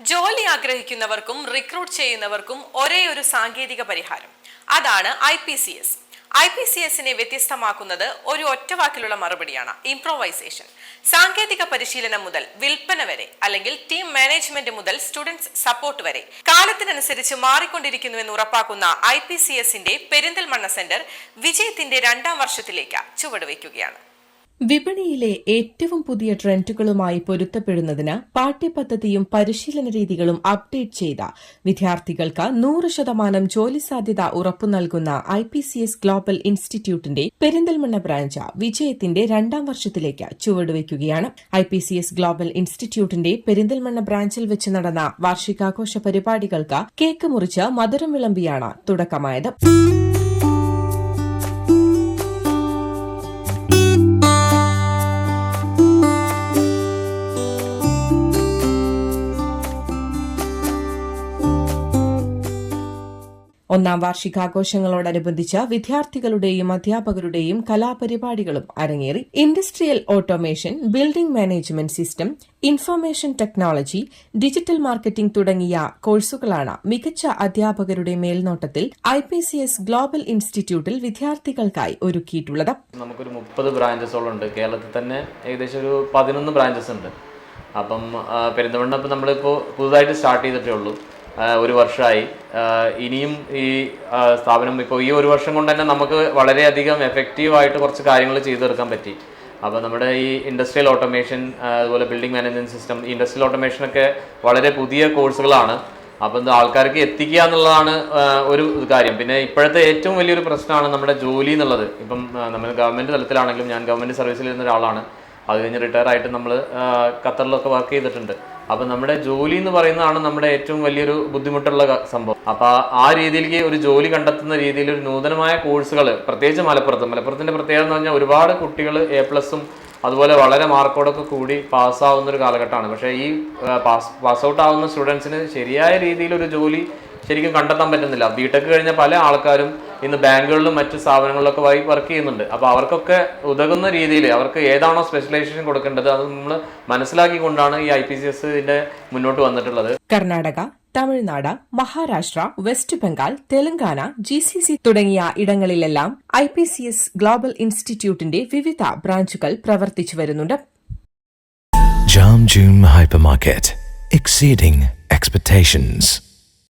ജോലി ആഗ്രഹിക്കുന്നവർക്കും റിക്രൂട്ട് ചെയ്യുന്നവർക്കും ഒരേ ഒരു സാങ്കേതിക പരിഹാരം. അതാണ് I P C S I P C എസിനെ വ്യത്യസ്തമാക്കുന്നത് ഒരു ഒറ്റവാക്കിലുള്ള മറുപടിയാണ് ഇംപ്രോവൈസേഷൻ സാങ്കേതിക പരിശീലനം മുതൽ വിൽപ്പന വരെ അല്ലെങ്കിൽ ടീം മാനേജ്മെന്റ് മുതൽ സ്റ്റുഡൻസ് സപ്പോർട്ട് വരെ കാലത്തിനനുസരിച്ച് മാറിക്കൊണ്ടിരിക്കുന്നുവെന്ന് ഉറപ്പാക്കുന്ന ഐ പി സി എസിന്റെ പെരിന്തൽമണ്ണ സെന്റർ വിജയത്തിന്റെ രണ്ടാം വർഷത്തിലേക്ക് ചുവടുവയ്ക്കുകയാണ്. വിപണിയിലെ ഏറ്റവും പുതിയ ട്രെൻഡുകളുമായി പൊരുത്തപ്പെടുന്നതിന് പാഠ്യപദ്ധതിയും പരിശീലന രീതികളും അപ്ഡേറ്റ് ചെയ്ത വിദ്യാർത്ഥികൾക്ക് നൂറ് ശതമാനം ജോലി സാധ്യത ഉറപ്പു നൽകുന്ന I P C S global ഇൻസ്റ്റിറ്റ്യൂട്ടിന്റെ പെരിന്തൽമണ്ണ ബ്രാഞ്ച് വിജയത്തിന്റെ രണ്ടാം വർഷത്തിലേക്ക് ചുവടുവയ്ക്കുകയാണ്. I P C S global ഇൻസ്റ്റിറ്റ്യൂട്ടിന്റെ പെരിന്തൽമണ്ണ ബ്രാഞ്ചിൽ വെച്ച് നടന്ന വാർഷികാഘോഷ പരിപാടികൾക്ക് കേക്ക് മുറിച്ച് മധുരം വിളമ്പിയാണ് തുടക്കമായത്. ഒന്നാം വാർഷികാഘോഷങ്ങളോടനുബന്ധിച്ച് വിദ്യാർത്ഥികളുടെയും അധ്യാപകരുടെയും കലാപരിപാടികളും അരങ്ങേറി. Industrial automation building management system information technology digital marketing തുടങ്ങിയ കോഴ്സുകളാണ് മികച്ച അധ്യാപകരുടെ മേൽനോട്ടത്തിൽ I P C S global ഇൻസ്റ്റിറ്റ്യൂട്ടിൽ വിദ്യാർത്ഥികൾക്കായി ഒരുക്കിയിട്ടുള്ളത്. നമുക്കൊരു മുപ്പത് ബ്രാഞ്ചസോളം ഉണ്ട് കേരളത്തിൽ തന്നെ ഏകദേശം ഒരു പതിനൊന്ന് ബ്രാഞ്ചസ് ഉണ്ട് അപ്പം ഇപ്പം നമ്മളിപ്പോൾ പുതുതായിട്ട് സ്റ്റാർട്ട് ചെയ്തിട്ടേ ഉള്ളൂ. ഒരു വർഷമായി ഇനിയും ഈ സ്ഥാപനം ഇപ്പോൾ ഈ ഒരു വർഷം കൊണ്ട് തന്നെ നമുക്ക് വളരെയധികം എഫക്റ്റീവായിട്ട് കുറച്ച് കാര്യങ്ങൾ ചെയ്തു തീർക്കാൻ പറ്റി. അപ്പോൾ നമ്മുടെ ഈ ഇൻഡസ്ട്രിയൽ ഓട്ടോമേഷൻ അതുപോലെ ബിൽഡിംഗ് മാനേജ്മെന്റ് സിസ്റ്റം ഇൻഡസ്ട്രിയൽ ഓട്ടോമേഷനൊക്കെ വളരെ പുതിയ കോഴ്സുകളാണ് അപ്പോൾ ഇത് ആൾക്കാർക്ക് എത്തിക്കുക എന്നുള്ളതാണ് ഒരു കാര്യം. പിന്നെ ഇപ്പോഴത്തെ ഏറ്റവും വലിയൊരു പ്രശ്നമാണ് നമ്മുടെ ജോലി എന്നുള്ളത്. ഇപ്പം നമ്മൾ ഗവൺമെന്റ് തലത്തിലാണെങ്കിലും ഞാൻ ഗവൺമെന്റ് സർവീസിൽ ഇരുന്ന ഒരാളാണ്. അത് കഴിഞ്ഞ് റിട്ടയർ ആയിട്ട് നമ്മൾ ഖത്തറിലൊക്കെ വർക്ക് ചെയ്തിട്ടുണ്ട്. അപ്പം നമ്മുടെ ജോലി എന്ന് പറയുന്നതാണ് നമ്മുടെ ഏറ്റവും വലിയൊരു ബുദ്ധിമുട്ടുള്ള സംഭവം. അപ്പോൾ ആ രീതിയിലേക്ക് ഒരു ജോലി കണ്ടെത്തുന്ന രീതിയിൽ ഒരു നൂതനമായ കോഴ്സുകൾ പ്രത്യേകിച്ച് മലപ്പുറത്ത്. മലപ്പുറത്തിന്റെ പ്രത്യേകത എന്ന് പറഞ്ഞാൽ ഒരുപാട് കുട്ടികൾ എ പ്ലസും അതുപോലെ വളരെ മാർക്കോടൊക്കെ കൂടി പാസ്സാവുന്ന ഒരു കാലഘട്ടമാണ്. പക്ഷേ ഈ പാസ് പാസ് ഔട്ട് ആവുന്ന സ്റ്റുഡൻസിന് ശരിയായ രീതിയിൽ ഒരു ജോലി ശരിക്കും കണ്ടെത്താൻ പറ്റുന്നില്ല ബിടെക് കഴിഞ്ഞ പല ആൾക്കാരും ഇന്ന് ബാങ്കുകളിലും മറ്റ് സ്ഥാപനങ്ങളിലൊക്കെ വൈ വർക്ക് ചെയ്യുന്നുണ്ട് അപ്പോൾ അവർക്കൊക്കെ ഉതകുന്ന രീതിയിൽ അവർക്ക് ഏതാണോ സ്പെഷ്യലൈസേഷൻ കൊടുക്കേണ്ടത് അത് നമ്മൾ മനസ്സിലാക്കിക്കൊണ്ടാണ് ഈ ഐ പി സി എസിന്റെ മുന്നോട്ട് വന്നിട്ടുള്ളത് Karnataka Tamil Nadu Maharashtra West Bengal Telangana G C C തുടങ്ങിയ ഇടങ്ങളിലെല്ലാം I P C S global ഇൻസ്റ്റിറ്റ്യൂട്ടിന്റെ വിവിധ ബ്രാഞ്ചുകൾ പ്രവർത്തിച്ചു വരുന്നുണ്ട് June Hypermarket. Exceeding expectations.